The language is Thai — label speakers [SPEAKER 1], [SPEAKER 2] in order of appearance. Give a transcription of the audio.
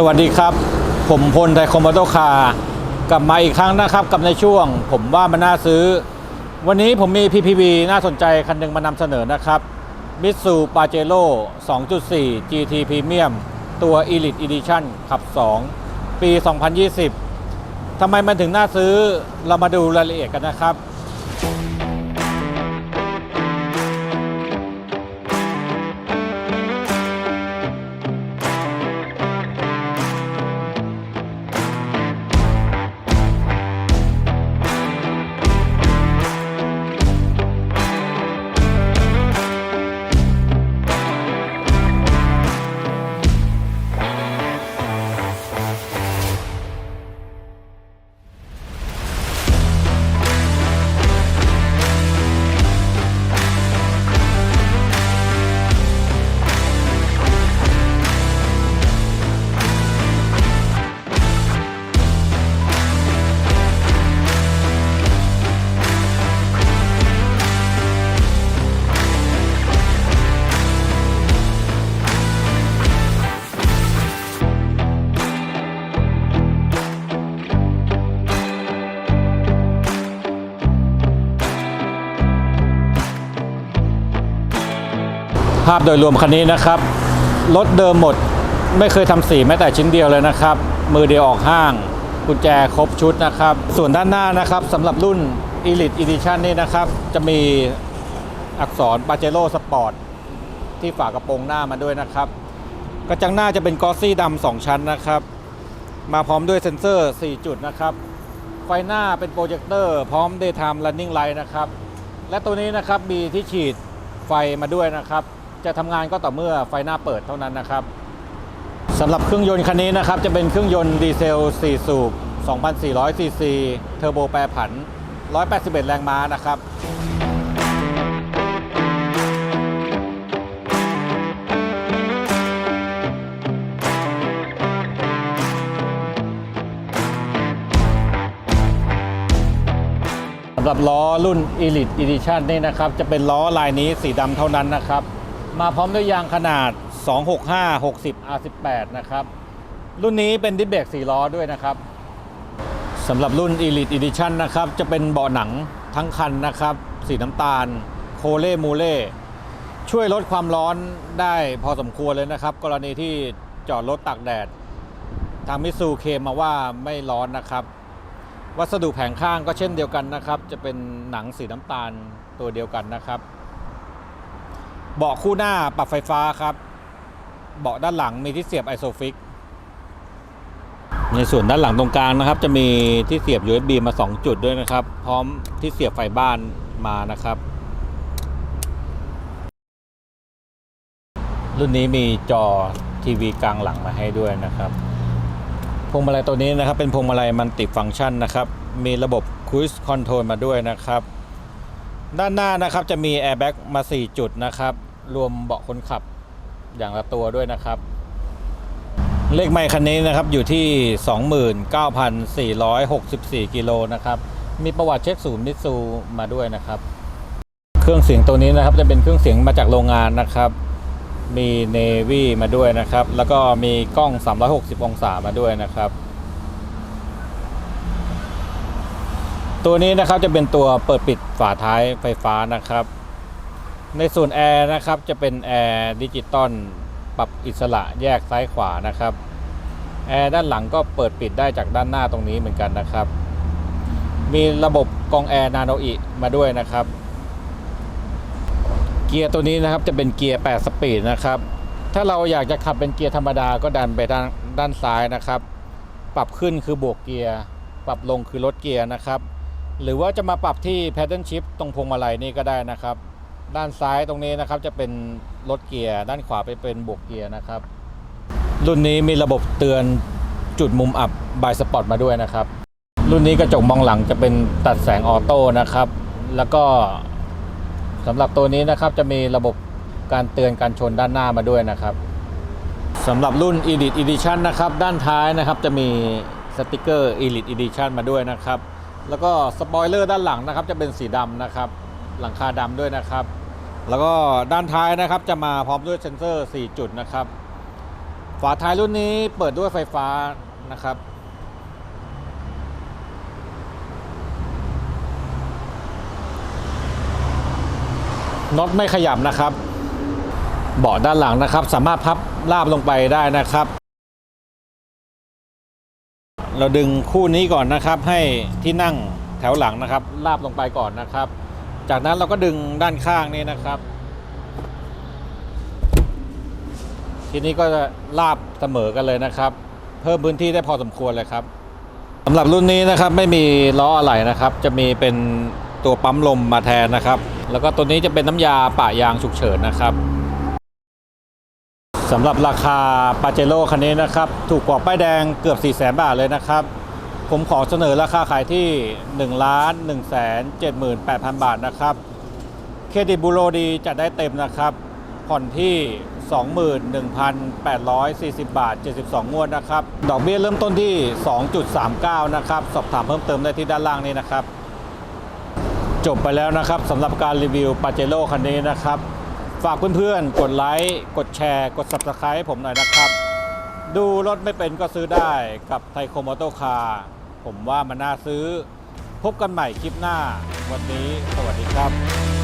[SPEAKER 1] สวัสดีครับ ผมพลไทยคอมมอโตคากลับมาอีกครั้งนะครับกับในช่วง ผมว่ามันน่าซื้อ วันนี้ผมมี PPV น่าสนใจคันหนึ่งมานำเสนอนะครับมิตซูปาเจโร่2.4 GT Premium ตัว Elite Edition ขับ 2 ปี 2020ทำไมมันถึงน่าซื้อเรามาดูรายละเอียดกันนะครับ ภาพโดยรวมคันนี้นะครับ รถเดิมหมดไม่เคยทำสีแม้แต่ชิ้นเดียวเลยนะครับ มือเดียวออกห้างกุญแจครบชุดนะครับ ส่วนด้านหน้านะครับสำหรับรุ่น Elite Edition นี่นะครับ จะมีอักษร Pajero Sport ที่ฝากระโปรงหน้ามาด้วยนะครับ กระจังหน้าจะเป็นกอสซี่ดำสองชั้นนะครับ มาพร้อมด้วยเซ็นเซอร์ 4 จุดนะครับ ไฟหน้าเป็นโปรเจคเตอร์พร้อม Daytime Running Light นะครับ และตัวนี้นะครับมีที่ฉีดไฟมาด้วยนะครับ จะทำงานก็ต่อเมื่อไฟหน้าเปิดเท่านั้นนะครับสำหรับเครื่องยนต์คันนี้นะครับจะเป็นเครื่องยนต์ดีเซล 4 สูบ 2,400 ซีซี เทอร์โบแปรผัน 181 แรงม้านะครับสำหรับล้อรุ่น Elite Edition นี่นะครับ จะเป็นล้อลายนี้สีดำเท่านั้นนะครับ มาพร้อมด้วยยางขนาด 265 60 R18 นะครับ รุ่นนี้เป็นดิสเบรก4ล้อด้วยนะครับสำหรับรุ่น Elite Edition นะครับ จะเป็นเบาะหนังทั้งคันนะครับ สีน้ำตาล โคเล่มูเล่ช่วยลดความร้อนได้พอสมควรเลยนะครับ กรณีที่จอดรถตากแดด ทางมิซูเคมมาว่าไม่ร้อนนะครับ วัสดุแผงข้างก็เช่นเดียวกันนะครับ จะเป็นหนังสีน้ำตาลตัวเดียวกันนะครับ เบาะคู่หน้าปรับไฟฟ้าครับ เบาะด้านหลังมีที่เสียบไอโซฟิก ในส่วนด้านหลังตรงกลางนะครับ จะมีที่เสียบ USB มา 2 จุดด้วยนะครับ พร้อมที่เสียบไฟบ้านมานะครับ รุ่นนี้มีจอทีวีกลางหลังมาให้ด้วยนะครับพวงมาลัยตัวนี้นะครับ เป็นพวงมาลัยมันติฟังก์ชันนะครับ มีระบบ Cruise Control มาด้วยนะครับ ด้านหน้านะครับจะมีแอร์แบ็กมา 4 จุดนะครับ รวมเบาะคนขับอย่างละตัวด้วยนะครับ เลขไมค์คันนี้นะครับอยู่ที่ 29,464 กิโลนะครับ มีประวัติเช็คศูนย์มิตซูมาด้วยนะครับ เครื่องเสียงตัวนี้นะครับจะเป็นเครื่องเสียงมาจากโรงงานนะครับ มีเนวี่มาด้วยนะครับ แล้วก็มีกล้อง 360 องศามาด้วยนะครับตัวนี้นะครับจะเป็นตัวเปิดปิดฝาท้ายไฟฟ้านะครับ ในส่วนแอร์นะครับจะเป็นแอร์ดิจิตอลปรับอิสระแยกซ้ายขวานะครับแอร์ด้านหลังก็เปิดปิดได้จากด้านหน้าตรงนี้เหมือนกันนะครับ มีระบบกองแอร์นาโนอิมาด้วยนะครับ เกียร์ตัวนี้นะครับจะเป็นเกียร์ 8 สปีดนะครับ ถ้าเราอยากจะขับเป็นเกียร์ธรรมดาก็ดันไปด้านด้านซ้ายนะครับ ปรับขึ้นคือบวกเกียร์ ปรับลงคือลดเกียร์นะครับ หรือว่าจะมาปรับที่ pattern shift ตรงพวงมาลัยนี่ก็ได้นะครับ ด้านซ้ายตรงนี้นะครับจะเป็นลดเกียร์ ด้านขวาไปเป็นบวกเกียร์นะครับ รุ่นนี้มีระบบเตือนจุดมุมอับบ y สปอร์ตมาด้วยนะครับ รุ่นนี้กระจกมองหลังจะเป็นตัดแสงออโต้นะครับ แล้วก็สำหรับตัวนี้นะครับจะมีระบบการเตือนการชนด้านหน้ามาด้วยนะครับสำหรับรุ่น Elite Edition นะครับด้านท้ายนะครับจะมีสติกเกอร์ Elite Edition มาด้วยนะครับ แล้วก็สปอยเลอร์ด้านหลังนะครับจะเป็นสีดำนะครับ หลังคาดำด้วยนะครับ แล้วก็ด้านท้ายนะครับจะมาพร้อมด้วยเซ็นเซอร์ 4 จุดนะครับ ฝาท้ายรุ่นนี้เปิดด้วยไฟฟ้านะครับ น็อตไม่ขยับนะครับ เบาะด้านหลังนะครับ สามารถพับราบลงไปได้นะครับ เราดึงคู่นี้ก่อนนะครับ ให้ที่นั่งแถวหลังนะครับราบลงไปก่อนนะครับ จากนั้นเราก็ดึงด้านข้างนี้นะครับ ทีนี้ก็จะราบเสมอกันเลยนะครับ เพิ่มพื้นที่ได้พอสมควรเลยครับสำหรับรุ่นนี้นะครับไม่มีล้ออะไหล่นะครับ จะมีเป็นตัวปั๊มลมมาแทนนะครับ แล้วก็ตัวนี้จะเป็นน้ำยาปะยางฉุกเฉินนะครับสำหรับราคาปาเจโร่คันนี้นะครับ ถูกกว่าป้ายแดงเกือบ 4 0 0 0 0 0 บาทเลยนะครับ ผมขอเสนอราคาขายที่ 1 ล้าน1 7 8 0 0 0 บาทนะครับ เครดิตบูโรดีจัดได้เต็มนะครับ ผ่อนที่ 21,840 บาท 72 งวดนะครับ ดอกเบี้ยเริ่มต้นที่ 2.39 นะครับ สอบถามเพิ่มเติมได้ที่ด้านล่างนี้นะครับ จบไปแล้วนะครับสำหรับการรีวิวปาเจโร่คันนี้นะครับ ฝากเพื่อนๆ กดไลค์ กดแชร์ กด Subscribe ให้ผมหน่อยนะครับ ดูรถไม่เป็นก็ซื้อได้กับไทโคมอโตคาร์ ผมว่ามันน่าซื้อ พบกันใหม่คลิปหน้า วันนี้สวัสดีครับ